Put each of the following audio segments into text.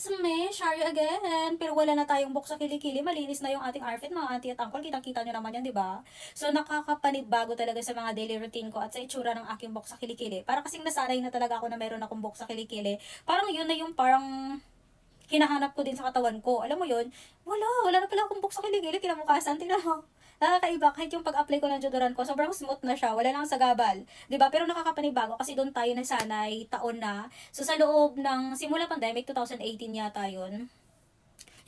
It's me, Shari again. Pero wala na tayong box sa kilikili. Malinis na yung ating outfit, mga auntie at uncle. Kitang-kita nyo naman yan, di ba? So, nakakapanibago talaga sa mga daily routine ko at sa itsura ng aking box sa kilikili. Para kasing nasanay na talaga ako na meron akong box sa kilikili. Parang yun na yung parang hinahanap ko din sa katawan ko. Alam mo yun, wala, wala na pala akong box sa kilikili. Kinamukasan, tingnan mo. Nakakaiba, kahit yung pag-apply ko ng deodorant ko, sobrang smooth na siya, wala lang sagabal. 'Di ba Pero nakakapanibago kasi doon tayo nasanay, taon na. So sa loob ng, simula pandemic, 2018 yata yun,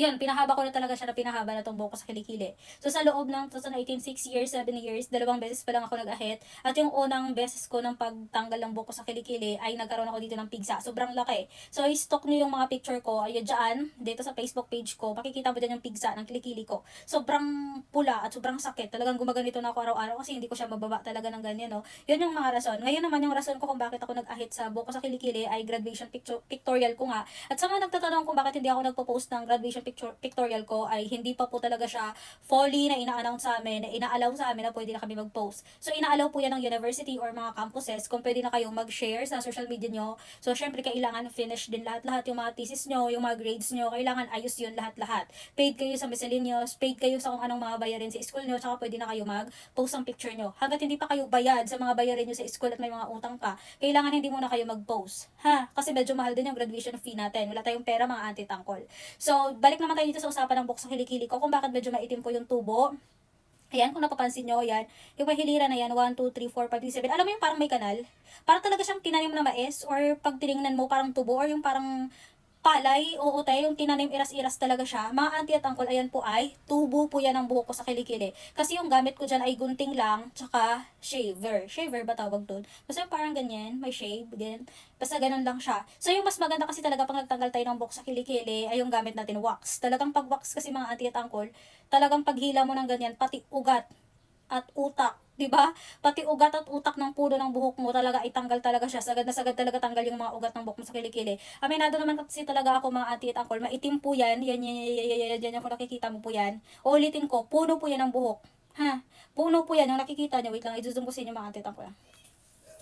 yun, pinahaba ko na talaga siya na pinahaba na tong buhok ko sa kilikili. So, sa loob ng 2018, 6 years, 7 years, dalawang beses pa lang ako nag-ahit. At yung unang beses ko ng pagtanggal ng buhok ko sa kilikili, ay nagkaroon ako dito ng pigsa. Sobrang laki. So, i-stock nyo yung mga picture ko, ayun dyan, dito sa Facebook page ko, makikita mo dyan yung pigsa ng kilikili ko. Sobrang pula at sobrang sakit. Talagang gumaganito na ako araw-araw kasi hindi ko siya mababa talaga ng ganyan, no? Yun yung mga rason. Ngayon naman, yung rason ko kung bakit ako nag-ahit sa buhok ko sa kilikili ay graduation picture, pictorial ko nga. At sa mga nagtatanong kung bakit hindi ako nagpo-post ng graduation picture, pictorial ko ay hindi pa po talaga siya fully na ina-announce sa amin, na ina-allow sa amin na pwede na kami mag-post. So, ina-allow po yan ng university or mga campuses kung pwede na kayong mag-share sa social media nyo. So, syempre, kailangan finish din lahat-lahat yung mga thesis nyo, yung mga grades nyo, kailangan ayos yun lahat-lahat. Paid kayo sa miscellaneous, paid kayo sa kung anong mga bayarin sa school nyo, tsaka pwede na kayo mag-post ng picture nyo. Hanggat hindi pa kayo bayad sa mga bayarin nyo sa school at may mga utang pa, kailangan hindi muna kayo mag-post. Ha? Kasi medyo mahal din yung graduation fee natin. Wala tayong pera mga auntie tangkol. So, balik naman tayo dito sa usapan ng box ng kilikili ko kung bakit medyo maitim po yung tubo. Ayan, kung napapansin nyo, yan. Yung may na yan, 1, 2, 3, 4, 5, 6, 7. Alam mo yung parang may kanal? Parang talaga siyang tinanim na mais or pag tinignan mo parang tubo or yung parang palay, oo tayo, yung tinanim iras-iras talaga siya. Mga auntie at uncle, ayan po ay, tubo po yan ang buhok ko sa kilikili. Kasi yung gamit ko dyan ay gunting lang, tsaka shaver. Shaver ba tawag doon? Basta parang ganyan, may shave, ganyan. Basta ganun lang siya. So yung mas maganda kasi talaga pag nagtanggal tayo ng buhok sa kilikili, ay yung gamit natin wax. Talagang pag wax kasi mga auntie at uncle, talagang paghila mo ng ganyan, pati ugat at utak, 'di ba? Pati ugat at utak ng puno ng buhok mo talaga itanggal talaga siya. Sagad na sagad talaga tanggal yung mga ugat ng buhok mo sa kilikili. Aminado naman kasi talaga ako mga auntie at uncle, maitim po yan. Yan, yan, yan, yan, yan, yan, yan, kung nakikita mo po yan. Uulitin ko, puno po yan ng buhok. Ha? Puno po yan, yung nakikita nyo. Wait lang, i-zoom ko sa inyo mga auntie at uncle.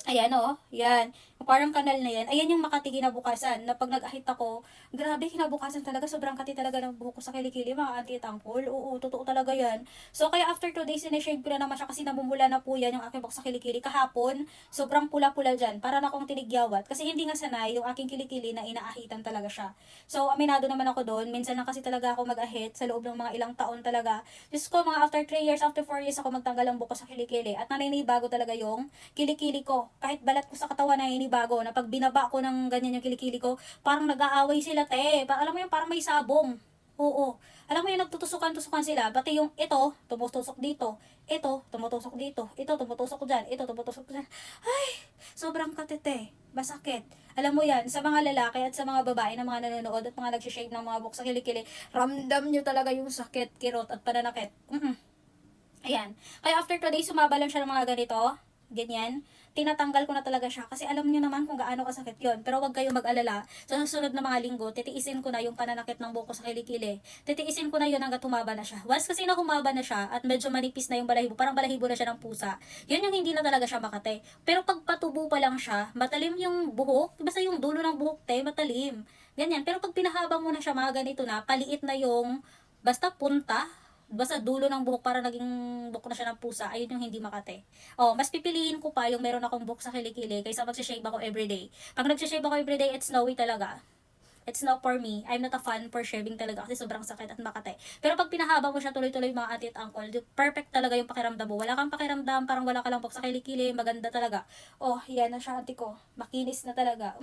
Ayan o, oh, yan. Parang kanal na yan. Ayan yung Makati kinabukasan. Na pag nag-ahit ako, grabe kinabukasan talaga. Sobrang kati talaga ng buhok ko sa kilikili, mga auntie uncle. Oo, totoo talaga yan. So, kaya after 2 days, sinishade ko na naman siya kasi namumula na po yan yung aking buhok sa kilikili. Kahapon, sobrang pula-pula dyan. Para na akong tinigyawat. Kasi hindi nga sanay yung aking kilikili na inaahitan talaga siya. So, aminado naman ako doon. Minsan lang kasi talaga ako mag-ahit sa loob ng mga ilang taon talaga. Diyos ko, mga after 3 years, after 4 years ako magtanggal ng buhok sa kilikili. At naninibago talaga yung kilikili ko. Kahit balat ko sa katawan na inibago, na pag binaba ko ng ganyan yung kilikili ko, parang nag-aaway sila, te. Pa, alam mo yung parang may sabong. Oo. Alam mo yung nagtutusukan-tusukan sila, pati yung ito, tumutusok dito, ito, tumutusok dito, ito, tumutusok dyan, ito, tumutusok dyan. Ay, sobrang katete, masakit. Alam mo yan, sa mga lalaki at sa mga babae na mga nanonood at mga nagsishake ng mga buhok sa kilikili, ramdam nyo talaga yung sakit, kirot at pananakit. Mm-mm. Ayan. Kaya after 2 days, sumaba lang siya ng mga ganito, ganyan, tinatanggal ko na talaga siya kasi alam niyo naman kung gaano kasakit yon Pero wag kayo mag-alala. Sa susunod na mga linggo, titiisin ko na yung pananakit ng buko sa kilikili. Titiisin ko na yun hanggat humaba na siya. Once kasi na humaba na siya at medyo manipis na yung balahibo, parang balahibo na siya ng pusa, yun yung hindi na talaga siya makate. Pero pag patubo pa lang siya, matalim yung buhok, basta yung dulo ng buhok te, matalim. Ganyan. Pero pag pinahaba mo na siya mga ganito na, paliit na yung basta punta, basta dulo ng buhok para naging buhok na siya ng pusa, ayun yung hindi makate. Oh, mas pipiliin ko pa yung meron akong buhok sa kilikili kaysa magsishave ako everyday. Pag nagsishave ako everyday, it's snowy talaga. It's not for me. I'm not a fan for shaving talaga kasi sobrang sakit at makate. Pero pag pinahaba mo siya tuloy-tuloy mga auntie at uncle, perfect talaga yung pakiramdam mo. Wala kang pakiramdam, parang wala ka lang buhok sa kilikili, maganda talaga. Oh, yan na siya auntie ko. Makinis na talaga.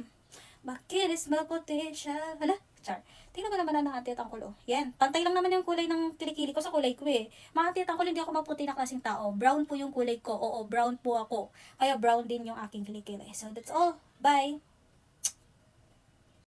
Makinis, maputi siya. Hala, char. Tingnan mo naman na ng auntie at uncle, oh. Yan, pantay lang naman yung kulay ng kilikili ko sa kulay ko eh. Mga auntie at uncle, hindi ako maputi na klaseng tao. Brown po yung kulay ko. Oo, brown po ako. Kaya brown din yung aking kilikili. So, that's all. Bye!